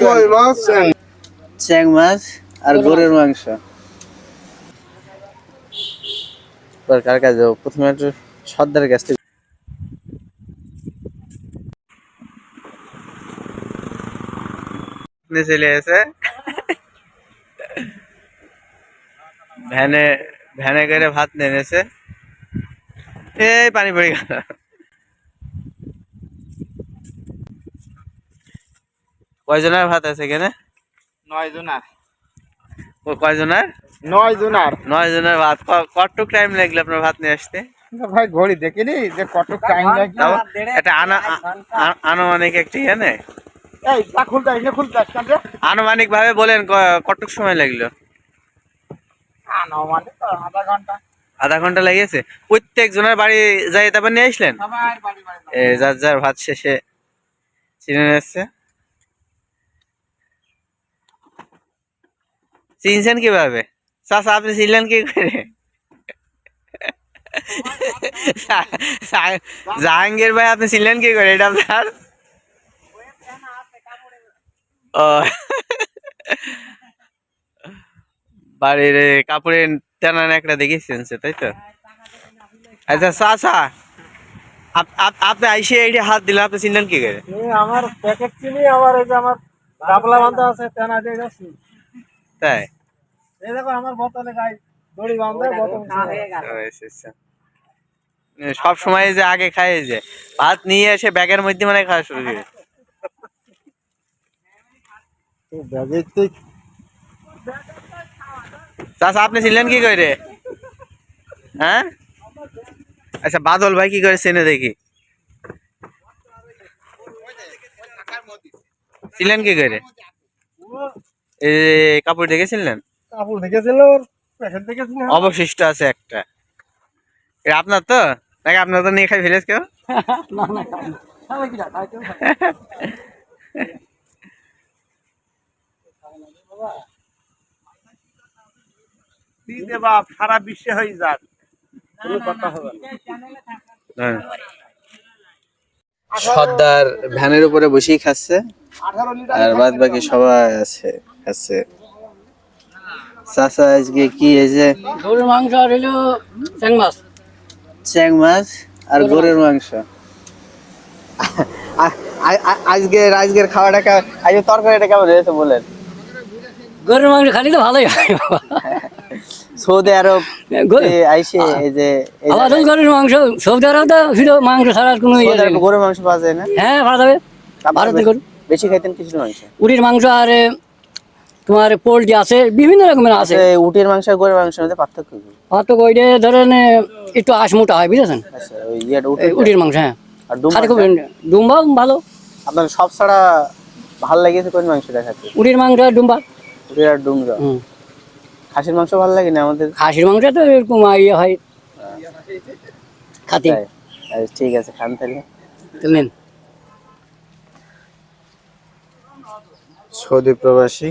কই মাছ চ্যাং মাছ আর গরুর মাংস। কার কাছে প্রথমে একটু সর্দারের কাছ থেকে চলে এসে ভ্যানে ভ্যানে করে ভাত এনেছে এই পানি পড়ে গেল। কয়জনের ভাত আছে এখানে? নয় জনার ও কয়জনের? নয় জনার নয় জনের ভাত। ক- কতটুক টাইম লাগল আপনার ভাত নিয়ে আসতে? ভাই ঘড়ি দেখিনি যে কত টাইম লাগে তাও এটা আনা আনুমানিক একটি রে আনুমানিক ভাবে বলেন ক- কতটুক সময় লাগল? আধা ঘণ্টা। আধা ঘণ্টা লেগেছে? প্রত্যেক জনের বাড়ি যাই তারপর নিয়ে আসলেন? যার যার ভাত শেষে চিনে এসছে চিনছেন কীভাবে? চাষা আপনি চিনলেন কি করে? জাহাঙ্গীর ভাই, আপনি চিনলেন কি করে? এটা আপনার? ও। বাড়ির কাপড়ের টানান একটা দেখেছেন সে তাই তো? আচ্ছা চাষা আপ- আপ- আপনি আইসে এইটা হাত দিলেন, আপনি চিনলেন কি করে? আমার প্যাকেট চিনি আমার এই যে আমার গাবলা বান্ধা আছে তেনা দিয়ে তাই? এই দেখো আমার বোতলে গাই দড়ি বান্ধা বোতল আচ্ছা, আচ্ছা। সব সময় যে আগে খায় যে ভাত নিয়ে এসে ব্যাগের মধ্যে মানে খাওয়া শুরু করে। চাচা আপনি ছিলেন কি করে? হ্যাঁ? আচ্ছা বাদল ভাই কি করে চেনে দেখি? ছিলেন কি করে? কাপড় দেখেছিলেন? কাপড় দেখেছিল প্যাকেট দেখেছিল। অবশিষ্ট আছে একটা। এটা আপনার তো? নাকি আপনার তো নিয়ে খাই ফেলেছ কেউ? না না বাপ সারা বিশ্বে হয়ে কোনো কথা হবে হ্যাঁ। সর্দার ভ্যানের উপরে বসেই খাচ্ছে আর বাদ বাকি সবাই আছে। খাচ্ছে চাচা আজকে কি এই যে গরুর মাংস আর হইল চ্যাং মাছ। চ্যাং মাছ আর গরুর মাংস। আ- আ- আ- আজকের খাওয়াটা কেমন আজকে তরকারিটা কেমন হয়েছে বলেন? গরুর মাংস খালি তো ভালোই হয় সৌদি আরব আইসে এই যে জায়গায়- গরুর মাংস সৌদি আরব তো শুধু মাংস ছাড়া কোনো ইয়ে। গরুর মাংস পাওয়া যায় না? হ্যাঁ ভালো যাবে। ভারতে গরু বেশি খাইতেন কিছুর মাংস? উড়ির মাংস আর তোমার পোলট্রি আছে বিভিন্ন রকমের আছে। উটের মাংস আর গরুর মাংসের মধ্যে পার্থক্য কি? হয়তো ওইটা ধরেন একটু আশ মোটা হয় বুঝেছেন? আচ্ছা উটের মাংস। হ্যাঁ। আর খুব ডুম্বা ভালো। আপনার সব ছাড়া ভালো লেগেছে কোন মাংসটা খাতে? উড়ির মাংস আর ডুম্বা উটের আর ডুমরা হুম। খাসির মাংস ভালো লাগে না আমাদের? খাসির মাংস তো এরকম ইয়ে হয়। খাতি তাই? আচ্ছা, ঠিক আছে খান তাহলে। নেন। সৌদি প্রবাসী।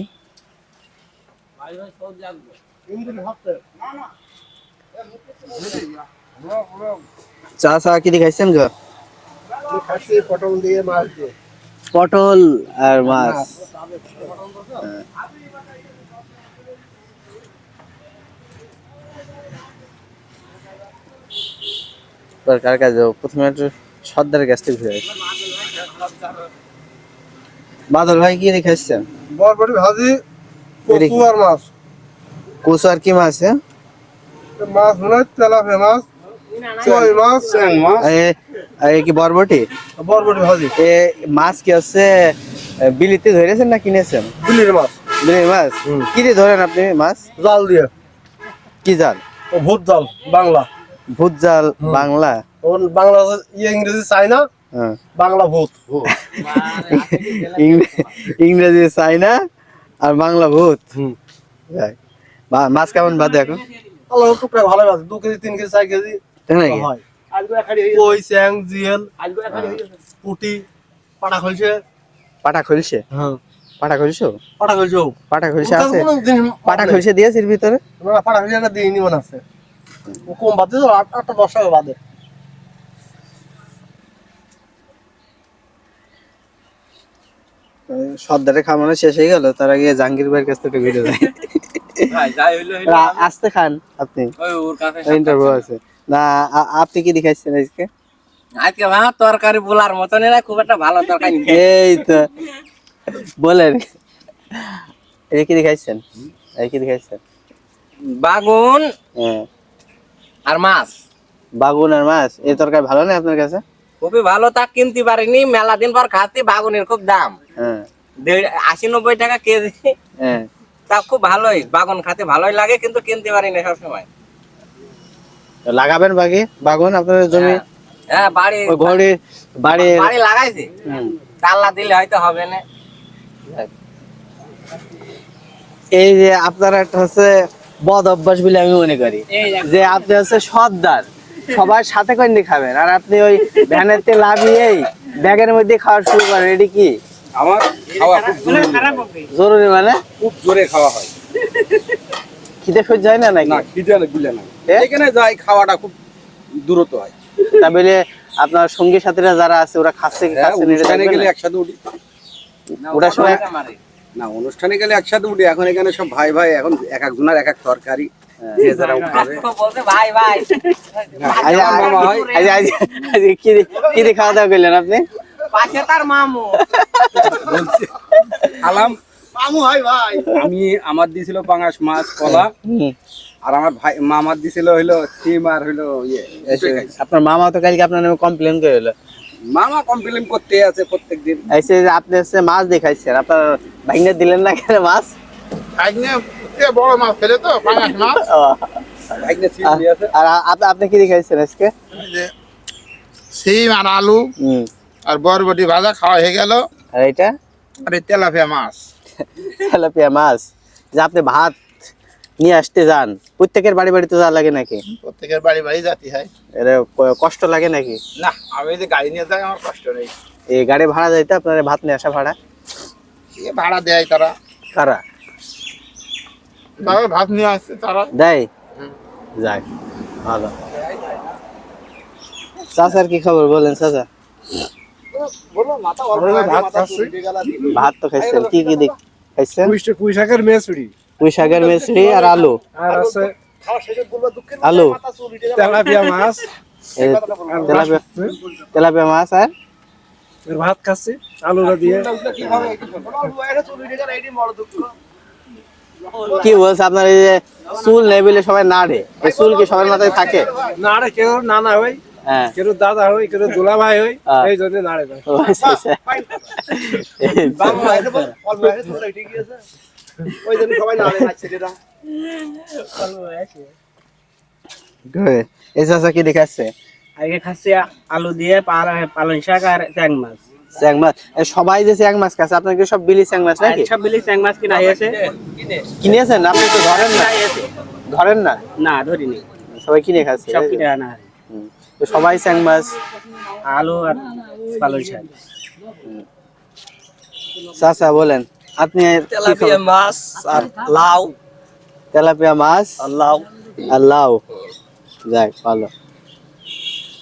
চা চা কি খাইছেন গো? পটল দিয়ে মাছ দিয়ে। পটল আর মাছ। কার কাছে যাব প্রথমে একটু সর্দারের কাছ থেকে ঘুরে বাদল ভাই কি দিয়ে খাইছেন? বরবটি ভাজি। কচু আর মাছ। কচু আর কি মাছ হ্যাঁ? মাছ মনে হয় তেলাপিয়া মাছ কই মাছ চ্যাং মাছ। এ- কি বরবটি? বরবটি ভাজি। এ মাছ কি হচ্ছে বিলিতে ধরেছেন না কিনেছেন? বিলির মাছ। বিলির মাছ? কি দিয়ে ধরেন আপনি মাছ? জাল দিয়ে। কি জাল? ও ভূত জাল বাংলা। ভূত জাল বাংলা? বাংলা ইয়ে ইংরেজি চাই না হ্যাঁ। বাংলা ভূত। ইংরেজি চাইনা আর বাংলা ভূত? মাছ কেমন বাদে এখন? আল্লাহ টুকরা ভালো আছে দু কেজি তিন কেজি চার কেজি তাই নাকি? কই চ্যাং জিয়েল পুটি পাটা খলছে। পাটা খুলছে? হ্যাঁ। পাটা খুলছো? পাটা খলছে পাটা খুলছে আছে? পাটা খুলছে দিয়েছে ভিতরে? পাটা খলছে একটা দিইনি মনে আছে। কম বাদে আটটা দশ টাকা বাদে। সর্দারে খামানো শেষ হয়ে গেল তার আগে জাহাঙ্গীর ভাইয়ের কাছ থেকে ভিডিও আসতে খান আপনি। ইন্টারভিউ আছে। না আপনি কি দেখাচ্ছেন আজকে? আজকে ভাঙা তরকারি বলার মতন না খুব একটা ভালো তরকারি এই তো বলেন। এই কি দেখাচ্ছেন এই কি দেখাচ্ছেন বাগুন হ্যাঁ। আর মাছ। বাগুন আর মাছ এই তরকারি ভালো না আপনার কাছে? খুবই ভালো তা কিনতে পারিনি মেলা দিন পর খাচ্ছি বাগুনের খুব দাম। হ্যাঁ। আশি নব্বই টাকা কেজি। হ্যাঁ। তা খুব ভালোই বাগুন খাতে ভালোই লাগে কিন্তু কিনতে পারিনি সবসময়। লাগাবেন বাকি বাগুন আপনার জমি? হ্যাঁ। হ্যাঁ বাড়ি বাড়ি বাড়ি লাগাইছি। তাল্লা দিলে হয়তো হবে না। এই যে আপনার একটা হচ্ছে বদ অভ্যাস বলে আমি মনে করি। যে আপনি হচ্ছে সর্দার। সবার সাথে করে খাবেন। আর আপনি ওই ভ্যানেতে লাভিয়েই ব্যাগের মধ্যে খাওয়া শুরু করেন এটি কি? আমার খাওয়া খুব জরুরি। জরুরি মানে? খুব জোরে খাওয়া হয়। খিদে সহ্য হয় না নাকি? না খিদে না গিলে না। এখানে যাই খাওয়াটা খুব দূরত্ব হয়। তা বলে আপনার সঙ্গী সাথীরা যারা আছে ওরা খাচ্ছে কি হ্যাঁ, খাচ্ছে অনুষ্ঠানে গেলে? একসাথে উঠি। ওটার সময় না অনুষ্ঠানে গেলে একসাথে উঠি। এখন এখানে সব ভাই ভাই এখন এক একজনের এক এক তরকারি। হয়। আজ আজ আজ কি দিয়ে- কি দিয়ে খাওয়া দাওয়া করলেন আপনি? পাশে তার মামু। বলছি মামু হয় ভাই। আমি আমার দিছিল পাঙাশ মাছ কলা। আর আমার ভাই মামার দিছিল হইল সিম আর হইল ইয়ে আপনার মামা তো কালকে আপনার নামে কমপ্লেন করে হলো মামা কমপ্লেন করতে আছে প্রত্যেক দিন এসে যে আপনি মাছ দেখাইছেন আপনার ভাইনে দিলেন না কেন মাছ? আজকে কে বড় মাছ ফেলে তো পাঙাশ মাছ। আর আপনি কি দেখাইছেন আজকে? যে সিম আর আলু আর বরবটি ভাজা খাওয়া হয়ে গেল। আর এটা? আর তেলাপিয়া মাছ। তেলাপিয়া মাছ। যে আপনি ভাত নিয়ে আসতে যান প্রত্যেকের বাড়ি বাড়িতে যাওয়া লাগে নাকি? প্রত্যেকের বাড়ি বাড়ি যাতে হয়। এর কষ্ট লাগে নাকি? না আমি যে গাড়ি নিয়ে যাই আমার কষ্ট নেই। এই গাড়ি ভাড়া যাইতে আপনার ভাত নিয়ে আসা ভাড়া? এ ভাড়া দেয় তারা। কারা? তবে ভাত নিয়ে আসছে তারা দেয় যাক ভালো চাচার কি খবর বলেন চাচা ভাত তো খাইছেন কি কি দিক খাইছেন পুঁই শাকের মেসুরি পুঁই শাকের মিশ্রি আর আলু আর আছে আলু তেলাপিয়া মাছ তেলাপিয়া তেলাপিয়া মাছ আর ভাত খাচ্ছি আলুটা দিয়ে কি বলছে আপনার এই যে চুল নেই বলে সবাই নাড়ে? এই চুল কি সবার মাথায় থাকে? নাড়ে কেউ নানা হই হ্যাঁ। কেউ দাদা হই কেউ দুলা ভাই হই হ্যাঁ। এই জন্য নাড়ে না ও আচ্ছা, আচ্ছা। এই এই চাচা কি দেখাচ্ছে? আগে খাচ্ছি আলু দিয়ে পালং শাক আর চ্যাং মাছ চ্যাং মাছ। সবাই যে চ্যাং মাছ খাচ্ছে আপনার কি সব বিলি চ্যাং মাছ নাকি? সব মিলি চ্যাং মাছ কিনা কিনেছেন? আপনি তো ধরেন না। ধরেন না? না ধরিনি। সবাই কিনে খাচ্ছে। সব কিনে আনা তো সবাই চ্যাং মাছ। আলু আর পালং শাক। চাচা বলেন আপনি খবর? মাছ আর লাউ। তেলাপিয়া মাছ আর লাউ। আর লাউ। যাক ভালো।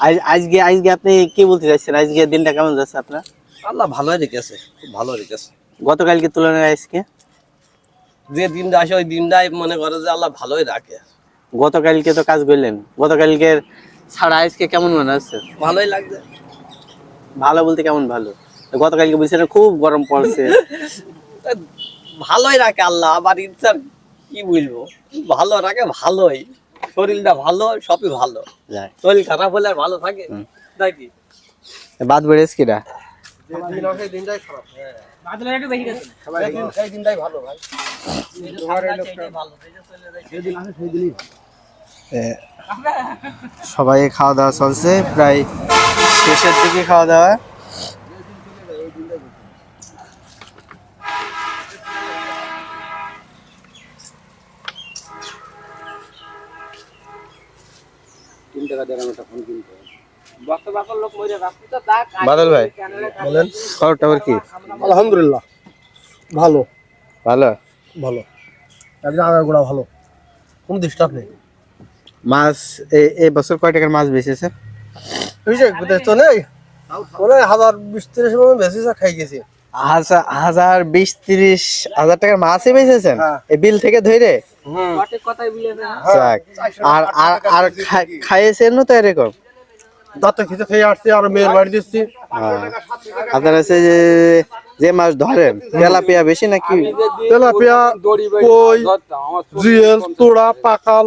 আজ আজকে আজকে আপনি কি বলতে চাইছেন? আজকে দিনটা কেমন যাচ্ছে আপনার? আল্লাহ ভালোই রেখেছে খুব ভালো রেখেছে। গতকালকে তুলনায় আজকে? যে দিনটা আসে ওই দিনটাই মনে করে যে আল্লাহ ভালোই রাখে। গতকালকে তো কাজ করলেন। গতকালকে ছাড়া আজকে কেমন মনে হচ্ছে? ভালোই লাগছে। ভালো বলতে কেমন ভালো? গতকালকে বলছিলেন খুব গরম পড়ছে। ভালোই রাখে আল্লাহ আবার ইচ্ছা কি বলব? ভালো রাখে ভালোই। শরীরটা ভালো সবই ভালো। শরীর খারাপ হলে আর ভালো থাকে হুম। তাই কি বাদ বেড়েছে কিরা এই দিনটাই ভালো ভাই। সবাই খাওয়া দাওয়া চলছে প্রায় শেষের দিকে খাওয়া দাওয়া। তিন টাকা দেড় একটা ফোন কিনতে। বাদল ভাই বলেন। খবর টবর কি? আলহামদুলিল্লাহ। ভালো। ভালো? ভালো। ভালো। কোনো ডিস্টার্ব নেই। মাছ এই বছর কয় টাকার মাছ বেচেছে? তো নেই। হাজার বিশ তিরিশ বেশি খাই গেছি। হাজার হাজার বিশ তিরিশ হাজার টাকার মাছই বেঁচেছেন? হ্যাঁ। এই বিল থেকে ধরে আর আর আর খাইয়েছেন তো এরকম? দাঁতে খিচে খেয়ে আসছি আর মেয়ের বাড়ি দিচ্ছি। আপনার হচ্ছে যে যে মাছ ধরেন তেলাপিয়া বেশি নাকি? তেলাপিয়া কই জিয়েল তোড়া পাকাল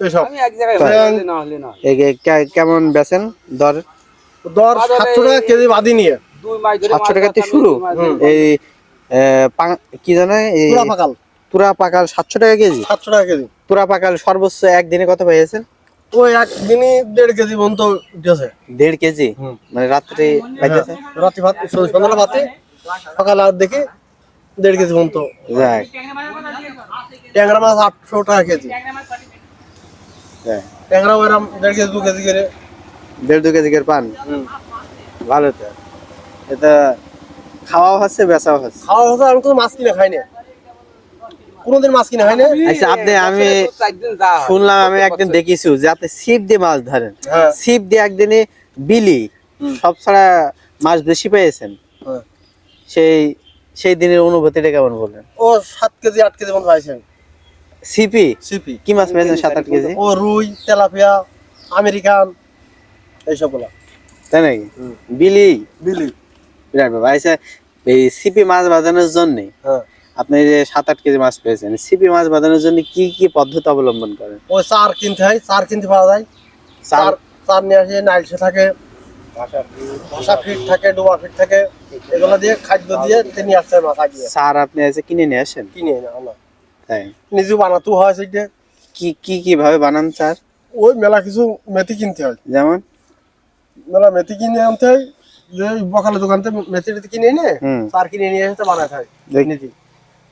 এসব। কেমন বেচেন দর? দর সাতশো টাকা কেজি বাদি নিয়ে। সাতশো টাকা থেকে শুরু? এই কি জানে? তোড়া পাকাল। তুরা পাকাল সাতশো টাকা কেজি? সাতশো টাকা কেজি। তুরা পাকাল সর্বোচ্চ একদিনে কত পেয়েছেন? ওই একদিনই দেড় কেজি পর্যন্ত উঠেছে দেড় কেজি। মানে রাত্রে রাত্রি ভাত সন্ধ্যাবেলা ভাতে সকালে আর দেখি দেড় কেজি পর্যন্ত। যাক। ট্যাংরা মাছ আটশো টাকা কেজি। ট্যাংরা ওইরকম দেড় কেজি দু কেজি করে। দেড় দু কেজি করে পান? ভালো তো। এটা খাওয়াও হচ্ছে বেচাও হচ্ছে? খাওয়া হচ্ছে আমি তো মাছ কিনে খাই না কোনোদিন মাছ কিনে খাই না আচ্ছা আপনি আমি শুনলাম আমি একদিন দেখিছি যে আপনি ছিপ দিয়ে মাছ ধরেন। হ্যাঁ। ছিপ দিয়ে একদিনে বিলি সব ছাড়া মাছ বেশি পেয়েছেন। হ্যাঁ। সেই সেই দিনের অনুভূতিটা কেমন বললেন? ও সাত কেজি আট কেজি মতো পাইছেন। সিপি? সিপি। কি মাছ পেয়েছেন সাত আট কেজি? ও রুই তেলাপিয়া আমেরিকান এইসবগুলা তাই নাকি? বিলি? বিলি। বিরাট বাবা আচ্ছা এই সিপি মাছ বাঁধানোর জন্য হ্যাঁ। আপনি যে সাত আট কেজি মাছ পেয়েছেন সিপি মাছ বাঁধানোর জন্য কি কি পদ্ধতি অবলম্বন করেন? ওই চার কিনতে হয় চার কিনতে পাওয়া যায়। চার? চার নিয়ে আসে নাইলসে থাকে ভাষা ফিট। থাকে ডোবা ফিট থাকে এগুলো দিয়ে খাদ্য দিয়ে তিনি আসছে মাছ আগিয়ে সার আপনি এসে কিনে নিয়ে আসেন? কিনে না না তাই? নিজে বানাতেও হয় সেটা কি কি কীভাবে বানান চার? ওই মেলা কিছু মেথি কিনতে হয়। যেমন? মেলা মেথি কিনে আনতে হয় যে ওই বকালের দোকান থেকে মেথি টেথি কিনে এনে হুম। চার কিনে নিয়ে এসে বানাতে হয়। দেখ-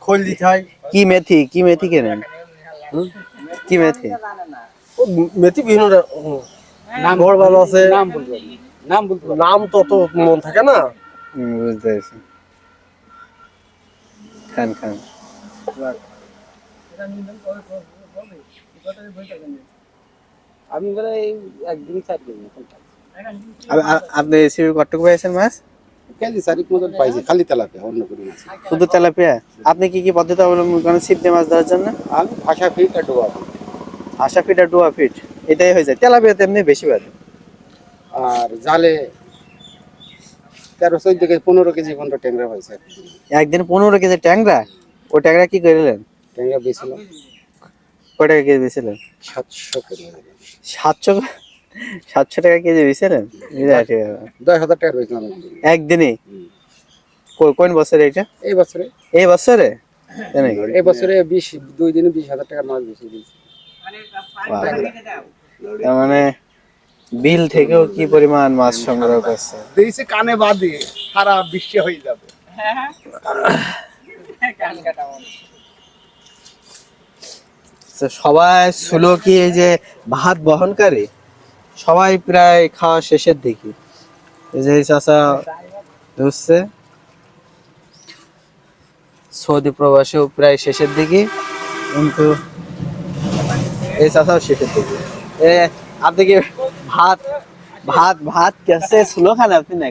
খোল দিতে হয়। কি মেথি? কি মেথি কেনেন? কি মেথি? মেথি বিভিন্ন হুম। বড় ভালো আছে। নাম তো তো মন থাকে না। বুঝতে পেরেছি। খান খান। আমি বলে একদিন চার আপনি সিবি কটক পেয়েছেন মাছ? কেজি চারিক মতন পাইছি খালি তেলাপিয়া অন্য কোনো মাছ শুধু তেলাপিয়া? আপনি কি কি পদ্ধতি অবলম্বন করেন মাছ ধরার জন্য? আমি ভাষা ফিট আর ডোবা ফিট। আশা ফিট আর ডুয়া ফিট এটাই হয়ে যায়। তেলাপিয়া তেমনি বেশি বাড়ে আর জালে তেরো চোদ্দ কেজি পনেরো কেজি পর্যন্ত ট্যাংরা হয়েছে একদিন পনেরো কেজি ট্যাংরা? ও ট্যাংরা কি করলেন? ট্যাংরা বেছিল কয় টাকা কেজি বেছিলেন সাতশো করে সাতশো সাতশো টাকা কেজি বেছিলেন দশ হাজার টাকা বেছিলাম একদিনে? কোন বছরে এটা এই বছরে। এই বছরে? এই বছরে বিশ দুই দিনে বিশ হাজার টাকার মাছ বেশি দিয়েছি। তার মানে বিল থেকেও কি পরিমাণ মাছ সংগ্রহ করছে? দিয়েছে কানে বাদে সারা বিশ্বে হয়ে যাবে। সবাই ছিল কি এই যে ভাত বহনকারী? সবাই প্রায় খাওয়া শেষের দিকে। যে চাচা ধরছে। সৌদি প্রবাসেও প্রায় শেষের দিকে কিন্তু এই চাচাও শেষের দিকে। এ আপনি কি ভাত ভাত ভাত কেসে ছিল খান আপনি না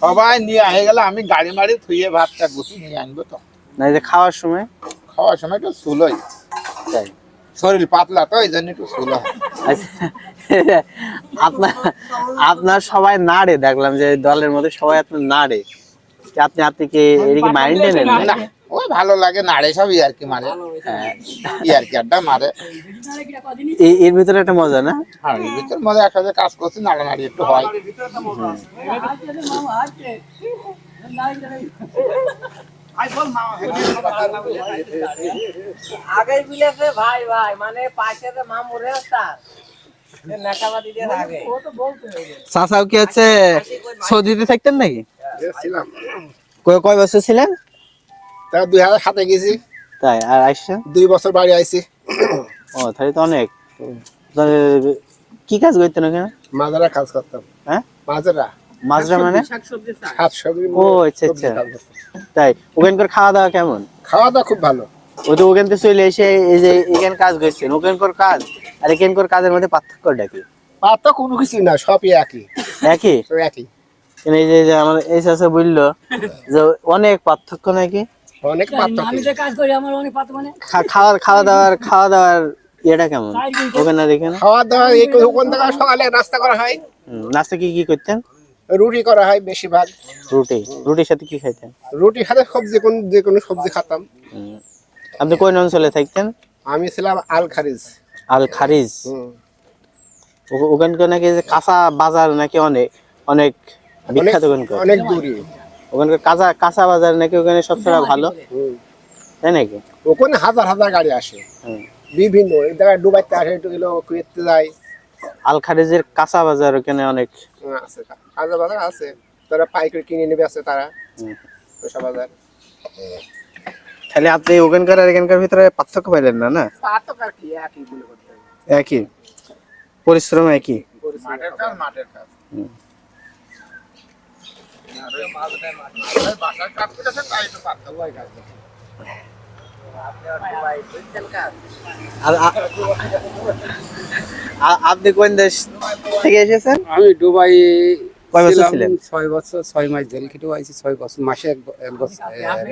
সবাই নিয়ে হয়ে গেলে আমি গাড়ি মারি থুয়ে ভাতটা গুছি নিয়ে আনব তো। না যে খাওয়ার সময়? খাওয়ার সময় একটু সুলোই তাই। শরীর পাতলা তো এই জন্য একটু সুলো আচ্ছা, আপনার আপনার সবাই নাড়ে দেখলাম যে দলের মধ্যে সবাই আপনার নাড়ে। কি আপনি আপনি কি এদিকে মাইন্ডে নেন না? ওই ভালো লাগে নাড়ে সব ইয়ারকি মারে। হ্যাঁ। ইয়ারকি আড্ডা মারে। এর ভিতরে একটা মজা না? হ্যাঁ এর ভিতর মধ্যে একসাথে কাজ করছি নাড়া নাড়ি একটু হয়। আগে বিলেছে ভাই ভাই মানে পাশে মামুরে তার চাচাও কি হচ্ছে সৌদিতে থাকতেন নাকি? কয়- বছর ছিলেন? তা দুই হাজার সাতে গেছি। তাই আর দুই বছর বাড়ি আইছি। ও তাহলে তো অনেক। কি কাজ করতেন ওখানে? মাজারা কাজ করতাম। হ্যাঁ? মাজরা। মাজরা মানে? ও আচ্ছা আচ্ছা। তাই ওখানকার খাওয়া দাওয়া কেমন? খাওয়া দাওয়া খুব ভালো। ও তো ওখান থেকে চলে এসে এই যে এখানে কাজ করছেন ওখানকার কাজ? আর এখানকার কাজের মধ্যে পার্থক্যটা কি তো কোনো কিছু না সবই একই। একই? একই। এই যে যে আমার এই চাষে বলল যে অনেক পার্থক্য নাকি? অনেক পার্থক্য। আমি যে কাজ করি আমার অনেক পাত্র মানে? খা- খাওয়া খাওয়া দাওয়ার খাওয়া দাওয়ার ইয়েটা কেমন ওখানে দেখেন খাওয়া দাওয়া এই কোন থেকে সকালে নাস্তা করা হয়। নাস্তা কি কি করতেন? রুটি করা হয় বেশিরভাগ। রুটি। রুটির সাথে কি খাইতেন? রুটি খাতে সবজি কোন যে কোনো সবজি খেতাম। হুম। আপনি কোন অঞ্চলে থাকতেন? আমি ছিলাম আল খারিজ আল খারিজ। ওখানকার নাকি যে কাঁচা বাজার নাকি অনেক অনেক বিখ্যাত ওখানকার। অনেক দূরে। ওখানকার কাঁচা কাঁচা বাজার নাকি ওখানে সবচেয়ে ভালো। হুম। তাই নাকি? ওখানে হাজার হাজার গাড়ি আসে। বিভিন্ন। এই জায়গায় ডুবাইতে আসে একটু কিলো কুয়েতে যায়। আল খারিজের কাঁচা বাজার ওখানে অনেক আছে। কাঁচা বাজার আছে। তারা পাইকারি কিনে নেবে আছে তারা। বাজার। তাহলে আপনি ওখানকার আর এখানকার ভিতরে পার্থক্য পাইলেন না না? পার্থক্য কি? একই বলে করতে একই? পরিশ্রম একই? মাঠের কাজ মাঠের কাজ। আর আ- আ- আপনি কোন দেশ থেকে এসেছেন? আমি দুবাই কয় বছর ছিলেন? ছয় বছর ছয় মাস জেল খেটেও আইছি ছয় বছর মাসে এক বছর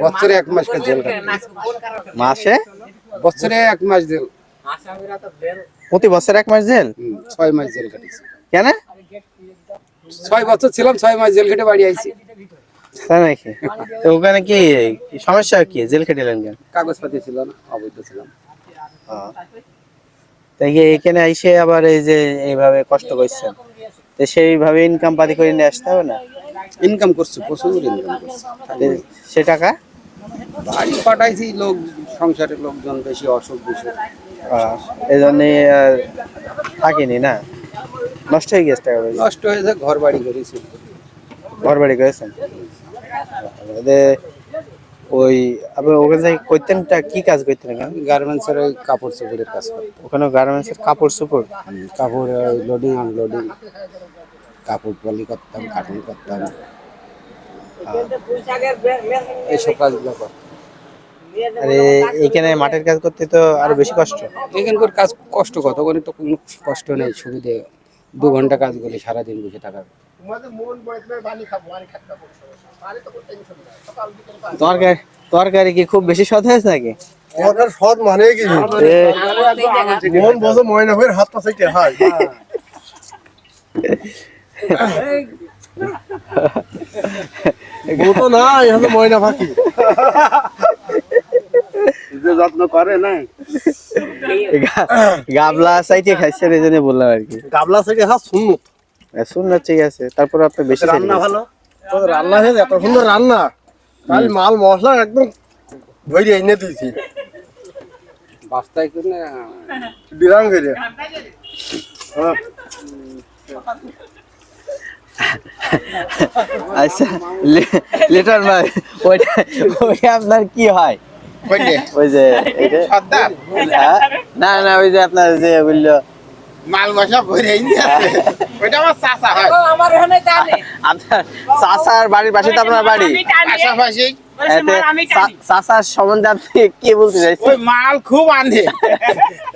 বছরে এক মাস জেল মাসে? বছরে এক মাস জেল। প্রতি বছর এক মাস জেল? হুম, ছয় মাস জেল কাটিয়েছি। কেন? ছয় বছর ছিলাম ছয় মাস জেল খেটে বাড়ি আইছি। তাই নাকি? তো ওখানে কি সমস্যা কি? জেল খেটেলেন কেন? কাগজপাতি ছিল না অবৈধ ছিলাম। তাই কি এখানে এসে আবার এই যে এইভাবে কষ্ট করছেন? তো সেইভাবে ইনকাম পাতি করে নিয়ে আসতে হবে না? ইনকাম করছে প্রচুর ইনকাম করছি। সে টাকা? বাড়ি পাঠাইছি লোক সংসারের লোকজন বেশি অসুখ বিসুখ। এই জন্য থাকিনি না? নষ্ট হয়ে গেছে টাকা নষ্ট হয়েছে ঘর বাড়ি করেছি। ঘর বাড়ি করেছেন ওই আপনি ওখানে যাই করতেন টা কি কাজ করতেন এখানে? গার্মেন্টসের ওই কাপড় চোপড়ের কাজ করতাম ওখানে গার্মেন্টস এর কাপড় চোপড়? কাপড় লোডিং আনলোডিং কাপড় পলি করতাম কাটিং করতাম এইসব কাজগুলো করতাম। আর এখানে মাঠের কাজ করতে তো আরও বেশি কষ্ট? এখানকার কাজ কষ্ট কত ওখানে তো কোনো কষ্ট নেই সুবিধে দু ঘণ্টা কাজ করলে সারাদিন বসে টাকা তোমাদের মন তরকারি তরকারি কি খুব বেশি স্বাদ হয়েছে নাকি? মানে কি? মন বসে ময়না হয়ে হাত পা চাইতে হয় তো না এখানে ময়না ফাঁকি যে যত্ন করে না। গাবলা সাইটে খাইছেন এই জন্য বললাম আর কি। গাবলা ঠিক আছে। তারপর আপনি বেশি রান্না ভালো? রান্না হয়েছে এত সুন্দর রান্না। তাই মাল মশলা একদম ধরে এনে দিয়েছি। বাস্তায় করে বিরাম করে। হ্যাঁ। আচ্ছা লে- লেটার ভাই ওইটা ওইটা আপনার কি হয়? ওই যে। হ্যাঁ? না না ওই যে আপনার যে বলল মাল মশলা ভরে ওইটা আমার চাষা হয়। আপনার চাষার বাড়ির পাশে তো আপনার বাড়ি? পাশাপাশি? এতে চা- সম্বন্ধে আপনি কি বলতে চাইছেন? মাল খুব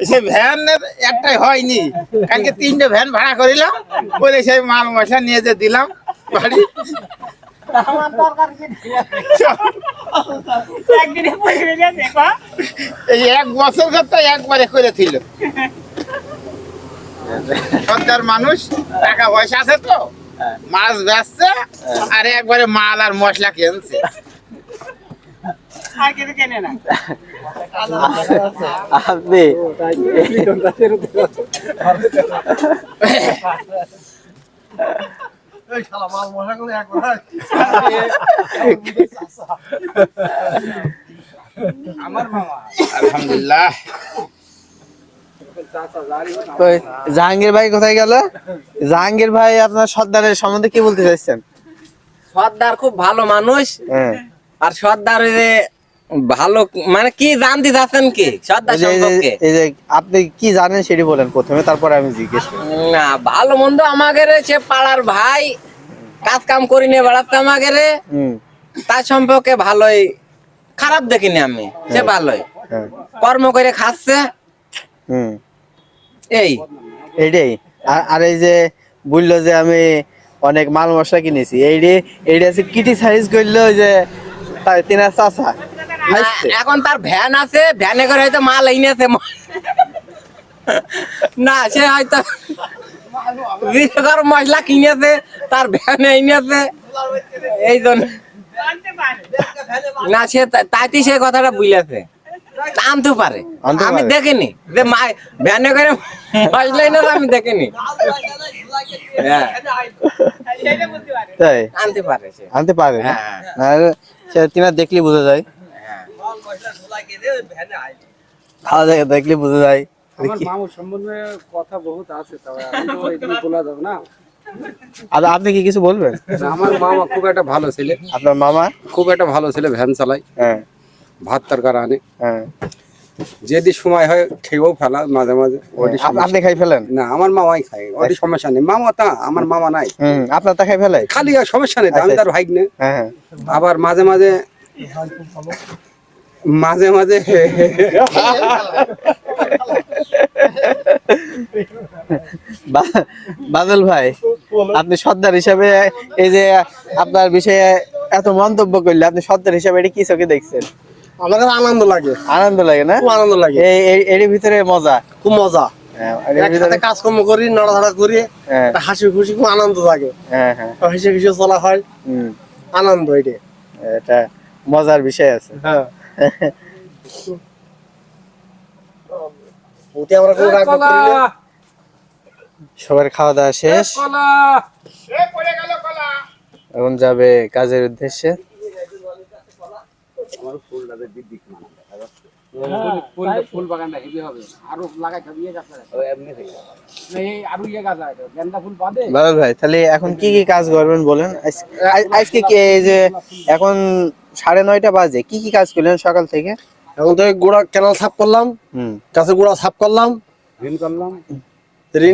সে ভ্যান একটাই হয়নি। কালকে তিনটে ভ্যান ভাড়া করিলাম। বলে সেই মাল নিয়ে যে দিলাম বাড়ি। এই এক বছর তো একবারে করেছিল সর্দার মানুষ টাকা পয়সা আছে তো মাছ বেচছে আর একবারে মাল আর মশলা কিনছে। আপনি গুলো একবার আলহামদুলিল্লাহ। জাহাঙ্গীর ভাই কোথায় গেল? জাহাঙ্গীর ভাই আপনার সর্দারের সম্বন্ধে কি বলতে চাইছেন? সর্দার খুব ভালো মানুষ। হ্যাঁ। আর সর্দার ওই যে ভালো মানে কি জানতে চাচ্ছেন কি সর্দার সম্পর্কে? এই যে আপনি কি জানেন সেটি বলেন প্রথমে তারপরে আমি জিজ্ঞেস করি। না ভালো মন্দ আমাদের সে পাড়ার ভাই কাজ কাম করি নিয়ে বেড়াচ্ছে আমাদের। তার সম্পর্কে ভালোই খারাপ দেখিনি আমি সে ভালোই। হ্যাঁ। কর্ম করে খাচ্ছে। হুম। এই। এইটাই আর এই যে বলল যে আমি অনেক মাল মশলা কিনেছি এইডি আছে কিটি সাইজ করল যে তার তিনার চাচা। এখন তার ভ্যান আছে ভ্যানে করে হয়তো মাল এনেছে না সে হয়তো বিশ্বকর মশলা কিনেছে তার ভ্যানে এনেছে এই জন্য। না সে তাইতে সে কথাটা বুঝলেছে আনতে পারে। আমি। দেখিনি। যে ভ্যানে করে আমি দেখিনি। হ্যাঁ। তাই? আনতে পারে আনতে পারে না? হ্যাঁ। তিনার দেখলে বোঝা যায়। খাওয়া যায় দেখলে বোঝা যায়। মামুর সম্বন্ধে কথা বহুত আছে তবে আমি বলা যাবে না। আর আপনি কি কিছু বলবেন? আমার মামা খুব একটা ভালো ছেলে। আপনার মামা? খুব একটা ভালো ছেলে ভ্যান চালায়। হ্যাঁ। ভাত তরকার আনে। হ্যাঁ। যদি সময় হয় খেয়েও ফেলা মাঝে মাঝে। আপনি খাই ফেলেন? না আমার মামাই খায় ওটি সমস্যা নেই। মামা তা আমার মামা নাই। আপনার তা খাই ফেলে? খালি আর সমস্যা নেই আমি তার ভাই নে হ্যাঁ হ্যাঁ। আবার মাঝে মাঝে মাঝে মাঝে বাদল ভাই আপনি সর্দার হিসাবে এই যে আপনার বিষয়ে এত মন্তব্য করলে আপনি সর্দার হিসাবে এটা কি চোখে দেখছেন? আমার কাছে আনন্দ লাগে। আনন্দ লাগে না? খুব আনন্দ লাগে। এর ভিতরে মজা? খুব মজা। হ্যাঁ, এর ভিতরে একসাথে কাজকর্ম করি নড়াধড়া করি হ্যাঁ। হাসি খুশি খুব আনন্দ লাগে। হ্যাঁ হ্যাঁ। হেসে হেসে চলা হয়। আনন্দ এটা এটা মজার বিষয় আছে। হ্যাঁ। আমরা কোনো রাগ সবার খাওয়া দাওয়া শেষ। এখন যাবে কাজের উদ্দেশ্যে। ফুল বাগানটা হেভি হবে। আরও লাগাই ইয়ে গাছ লাগাই ইয়ে গাছ লাগাই গেন্দা ফুল বাদে বাদল ভাই তাহলে এখন কি কি কাজ করবেন বলেন? আজ- আজ- আজকে যে এখন সাড়ে নয়টা বাজে কি কি কাজ করলেন সকাল থেকে? এখন তো গোড়া কেনাল সাফ করলাম হুম। গাছের গোড়া সাফ করলাম। ঋণ করলাম।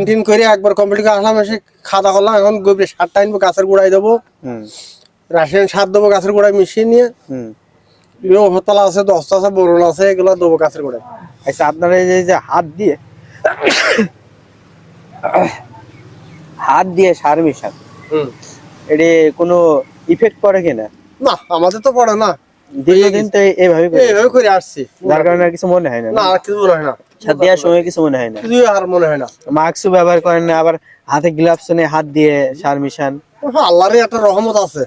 টিন করে একবার কমপ্লিট করে আসলাম এসে খাওয়া করলাম। এখন গোবরে সারটা আনব গাছের গোড়ায় দেবো। হুম। রাসায়নিক সার দেবো গাছের গোড়ায় মিশিয়ে নিয়ে। আছে দশটা আছে আছে এগুলো দেবো গাছের গোড়ায় আচ্ছা আপনারা এই যে- হাত দিয়ে হাত দিয়ে সার মিশান এটি কোনো ইফেক্ট পড়ে কিনা? না আমাদের তো পড়ে না। দীর্ঘদিন তো এইভাবে এইভাবে করে আসছি। যার কারণে কিছু মনে হয় না না কিছু মনে হয় না। দেওয়ার সময় কিছু মনে হয় না? কিছুই আর মনে হয় না। মাস্কও ব্যবহার করেন না আবার হাতে গ্লাভস নিয়ে হাত দিয়ে সার মিশান আল্লাহর একটা রহমত আছে।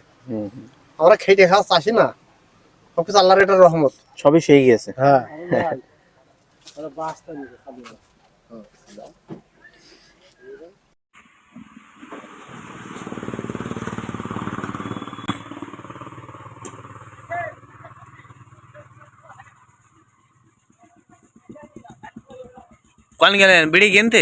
আমরা খেটে খাস চাষি না। সবকিছু আল্লাহর একটা রহমত। সবই সেই গেছে। হ্যাঁ। কখন গেলেন? বিড়ি কিনতে?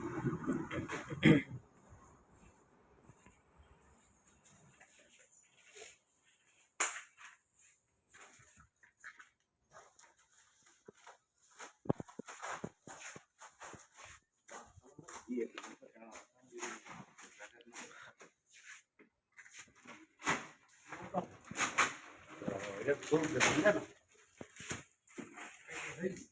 Gracias.